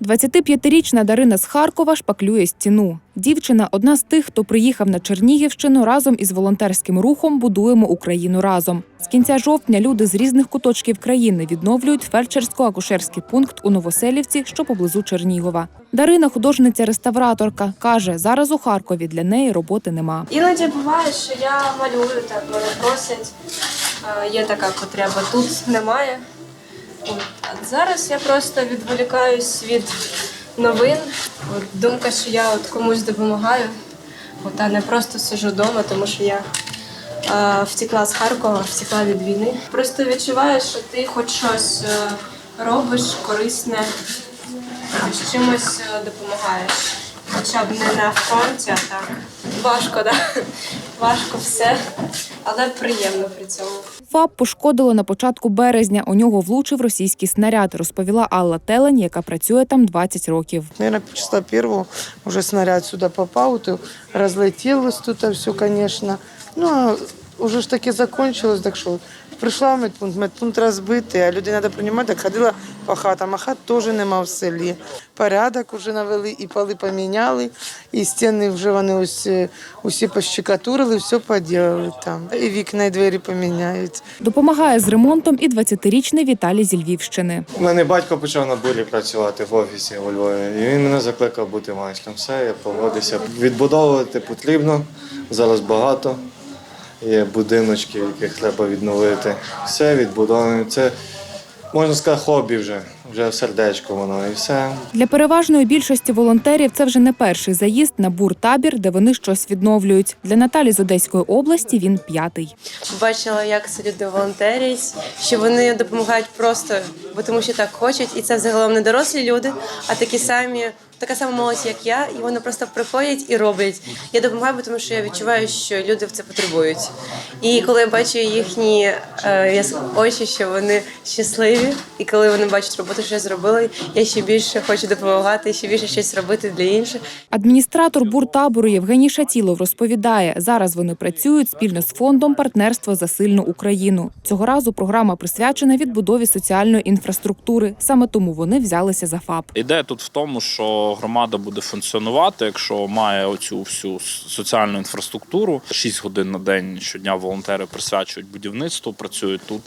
25-річна Дарина з Харкова шпаклює стіну. Дівчина одна з тих, хто приїхав на Чернігівщину разом із волонтерським рухом Будуємо Україну разом. З кінця жовтня люди з різних куточків країни відновлюють фельдшерсько-акушерський пункт у Новоселівці, що поблизу Чернігова. Дарина, художниця-реставраторка, каже, зараз у Харкові для неї роботи нема. Іноді буває, що я малюю, так мене просять. Е, Є така потреба, тут немає. От. Зараз я просто відволікаюсь від новин. От, думка, що я от комусь допомагаю, от, а не просто сижу вдома, тому що я е, втекла з Харкова, втекла від війни. Просто відчуваєш, що ти хоч щось е, робиш корисне, з чимось е, допомагаєш. Хоча б не на фронті, а так. Важко, так? Важко все, але приємно при цьому. ФАП пошкодило на початку березня. У нього влучив російський снаряд, розповіла Алла Телень, яка працює там 20 років. Наверное, числа первого вже снаряд сюди попав, то розлетілося тут все, звісно. Ну, уже ж таки закончилось, так що прийшла в медпункт, медпункт розбитий, а людей треба приймати, так ходила по хатам, а хат теж нема в селі. Порядок вже навели, і поли поміняли, і стіни вже вони ось е, усі пощекатурили, все поділили там. І вікна, і двері поміняють. Допомагає з ремонтом і 20-річний Віталій зі Львівщини. У мене батько почав на бурі працювати в офісі у Львові. І він мене закликав бути майстром. Все, я погодився. Відбудовувати потрібно. Зараз багато. Є будиночки, яких треба відновити. Все відбудовано. Це можна сказати, хобі вже. Вже в сердечко воно і все. Для переважної більшості волонтерів це вже не перший заїзд на бур-табір, де вони щось відновлюють. Для Наталі з Одеської області він п'ятий. Бачила, як це люди волонтерять, що вони допомагають просто, бо тому що так хочуть, і це загалом не дорослі люди, а такі самі, така сама молодь, як я, і вони просто приходять і роблять. Я допомагаю, тому що я відчуваю, що люди в це потребують. І коли я бачу їхні е, очі, що вони щасливі, і коли вони бачать роботу, що я зробила, я ще більше хочу допомагати, ще більше щось робити для інших. Адміністратор бур-табору Євгеній Шатілов розповідає, зараз вони працюють спільно з фондом партнерства за сильну Україну. Цього разу програма присвячена відбудові соціальної інфраструктури. Саме тому вони взялися за ФАП. Ідея тут в тому, що громада буде функціонувати, якщо має оцю всю соціальну інфраструктуру. 6 годин на день щодня волонтери присвячують будівництву, працюють тут,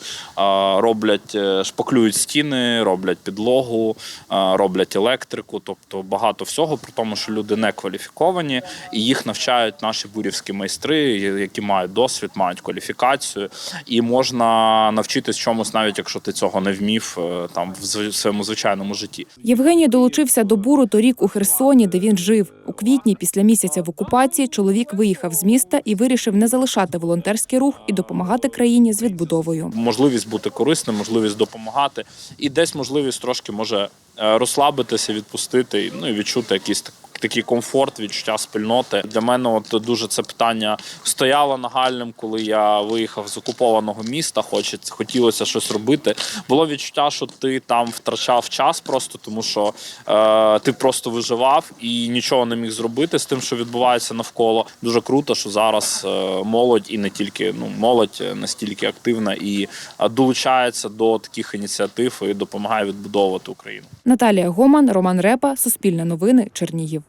роблять, е, шпаклюють стіни, роблять підлогу, роблять електрику, тобто багато всього, при тому, що люди не кваліфіковані, і їх навчають наші бурівські майстри, які мають досвід, мають кваліфікацію, і можна навчитись чомусь, навіть якщо ти цього не вмів е, там в своєму звичайному житті. Євгеній долучився до буру торік у Херсоні, де він жив. У квітні, після місяця в окупації, чоловік виїхав з міста і вирішив не залишати волонтерський рух і допомагати країні з відбудовою. можливість бути корисним, можливість допомагати, і десь можливість трошки може е, розслабитися, відпустити, ну і відчути якийсь так- такий комфорт, відчуття спільноти. Для мене от дуже це питання стояло нагальним, коли я виїхав з окупованого міста. Хочеться, хотілося щось робити. Було відчуття, що ти там втрачав час просто, тому що е, ти просто виживав і нічого не міг зробити з тим, що відбувається навколо. Дуже круто, що зараз е, молодь і не тільки ну молодь е, настільки активна і е, долучається до таких ініціатив і допомагає відбудовувати Україну. Наталія Гоман, Роман Репа, Суспільне новини, Чернігів.